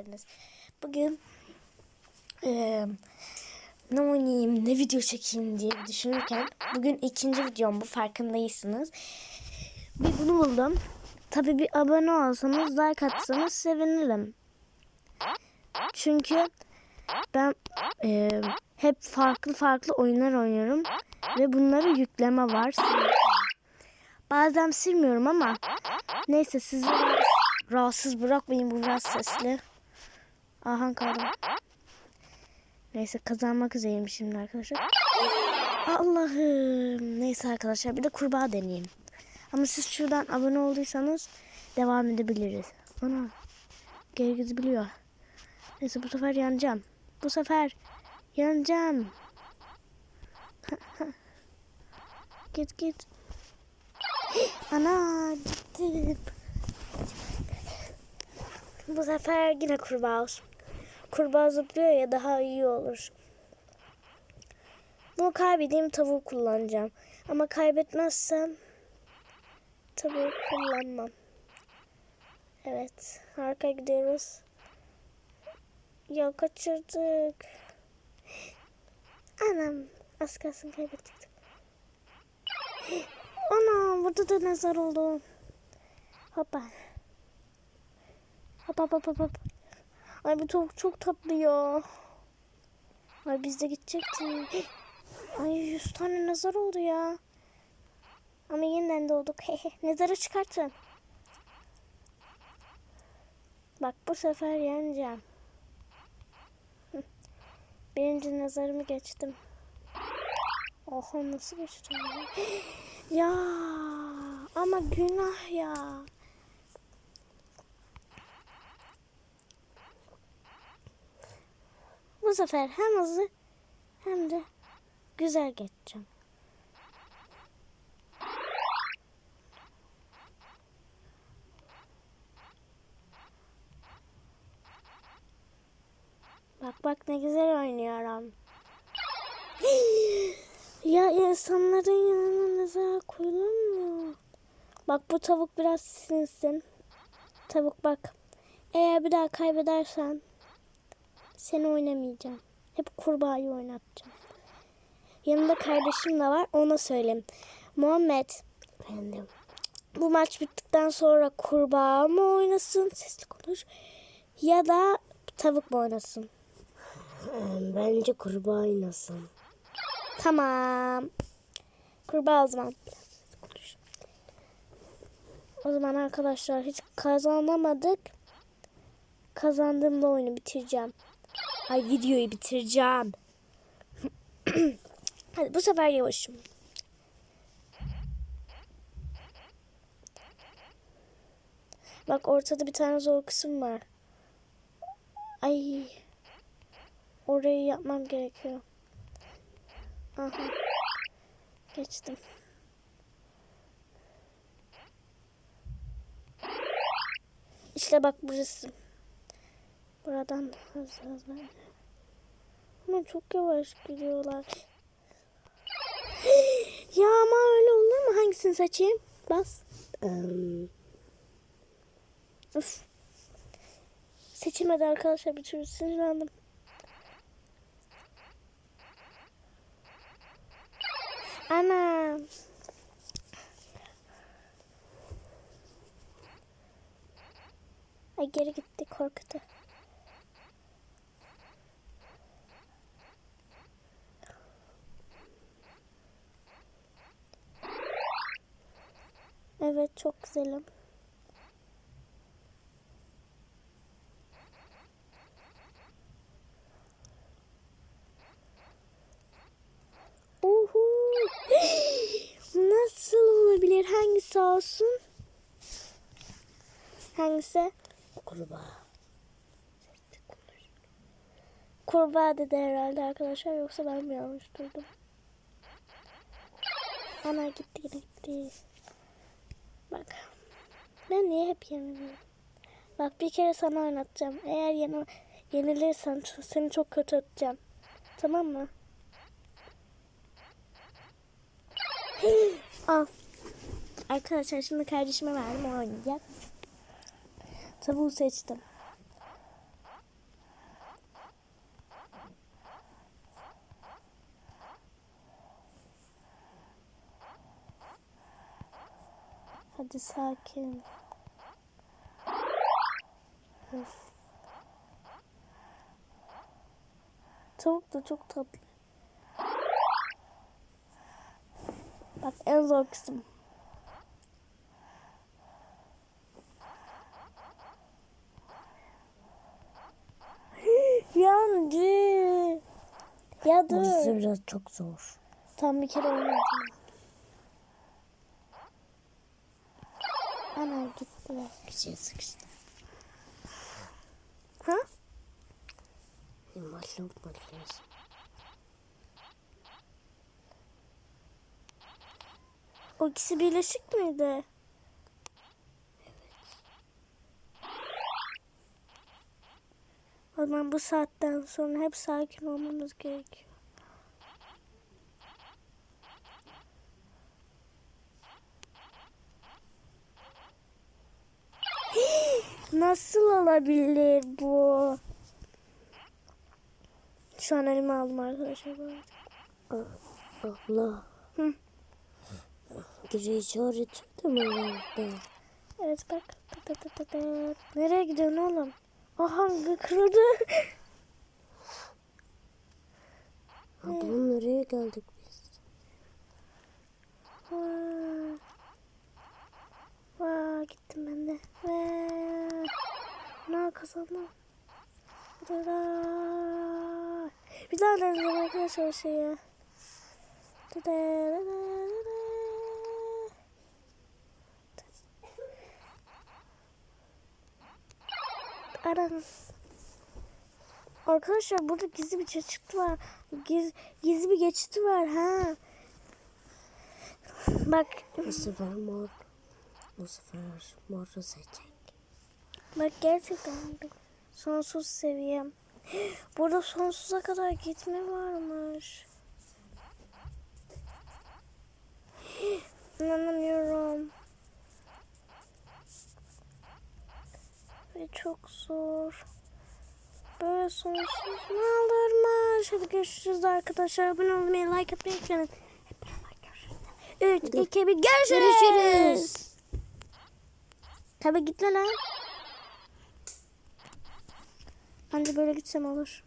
geldiniz. Bugün eee ne oynayayım, ne video çekeyim diye düşünürken bugün ikinci videom bu farkındaysınız. Bir bunu buldum. Tabii bir abone olsanız, like atsanız sevinirim. Çünkü ben eee, hep farklı farklı oyunlar oynuyorum ve bunları yükleme var. Bazen silmiyorum ama neyse sizi rahatsız bırakmayın bu biraz sesli. Aha kaldım. Neyse kazanmak üzereyim şimdi arkadaşlar. Allah'ım. Neyse arkadaşlar bir de kurbağa deneyeyim. Ama siz şuradan abone olduysanız devam edebiliriz. Ana geri gidebiliyor. Neyse bu sefer yanacağım. Bu sefer yanacağım. git git. Ana gittim. Bu sefer yine kurbağa olsun. Kurbağa zıplıyor ya daha iyi olur. Bunu kaybedeyim tavuğu kullanacağım. Ama kaybetmezsem tavuğu kullanmam. Evet. Harika gidiyoruz. Ya kaçırdık. Anam. Az kalsın kaybettik. Ana burada da nazar oldu. Hoppa. Hop hop hop hop. Ay bu tavuk çok tatlı ya. Ay biz de gidecektik. Ay yüz tane nazar oldu ya. Ama yeniden doğduk. Nazarı çıkartın. Bak bu sefer yeneceğim. Birinci nazarımı geçtim. Oha nasıl geçtim ya? Ya ama günah ya. Bu sefer hem hızlı hem de güzel geçeceğim. Bak bak ne güzel oynuyorum. ya insanların yanına nazar koyulur Bak bu tavuk biraz sinsin. Tavuk bak. Eğer bir daha kaybedersen seni oynamayacağım. Hep kurbağayı oynatacağım. Yanında kardeşim de var. Ona söyleyeyim. Muhammed. Efendim. Bu maç bittikten sonra kurbağa mı oynasın? Sesli konuş. Ya da tavuk mu oynasın? Bence kurbağa oynasın. Tamam. Kurbağa o zaman. Konuş. O zaman arkadaşlar hiç kazanamadık. Kazandığımda oyunu bitireceğim. Ay videoyu bitireceğim. Hadi bu sefer yavaşım. Bak ortada bir tane zor kısım var. Ay. Orayı yapmam gerekiyor. Aha. Geçtim. İşte bak burası. Buradan hızlı. Ama çok yavaş gidiyorlar. ya ama öyle olur mu? Hangisini seçeyim? Bas. Em, Üf. Seçilmedi arkadaşlar bir türlü sinirlendim. Ana. Ay geri gitti korktu. Evet çok güzelim. Uhu. Nasıl olabilir? Hangisi olsun? Hangisi? kurbağa. Kurbağa dedi herhalde arkadaşlar yoksa ben mi yanlış duydum? Ana gitti gitti. Bak. Ben niye hep yeniliyorum? Bak bir kere sana oynatacağım. Eğer yeni, yenilirsen seni çok kötü edeceğim. Tamam mı? Al. Arkadaşlar şimdi kardeşime verdim o oynayacak. Tavuğu seçtim. Hadi sakin. Of. Tavuk da çok tatlı. Bak en zor kısım. Yandı. Ya Burası dur. biraz çok zor. Tam bir kere oynadım. Ana gitti. Güzel sıkıştı. Ha? Mahlum mahlum. O ikisi birleşik miydi? O zaman bu saatten sonra hep sakin olmamız gerekiyor. Nasıl olabilir bu? Şu an elime aldım arkadaşlar. Allah. Hı. Giriş işareti de mi vardı? Evet bak. Tı tı tı tı. Nereye gidiyorsun oğlum? Hangi kırıldı? Ablam nereye geldik biz? Vay. Vay gittim ben de. Vay. Ne kazandım. Bir daha deneyeceğim arkadaşlar şeyi. Aram. Arkadaşlar burada gizli bir geçit var. Giz, gizli bir geçit var ha. Bak Bu sefer mor. Bu sefer moru seçecek. Bak gerçekten. Sonsuz seviyem. Burada sonsuza kadar gitme varmış. İnanamıyorum. Ve çok zor. Böyle sonsuz ne olurmuş. Hadi görüşürüz arkadaşlar. Abone olmayı, like atmayı unutmayın. Hep beraber görüşürüz. 3, 2, 1 görüşürüz. Görüşürüz. Tabii gitme lan. Anca böyle gitsem olur.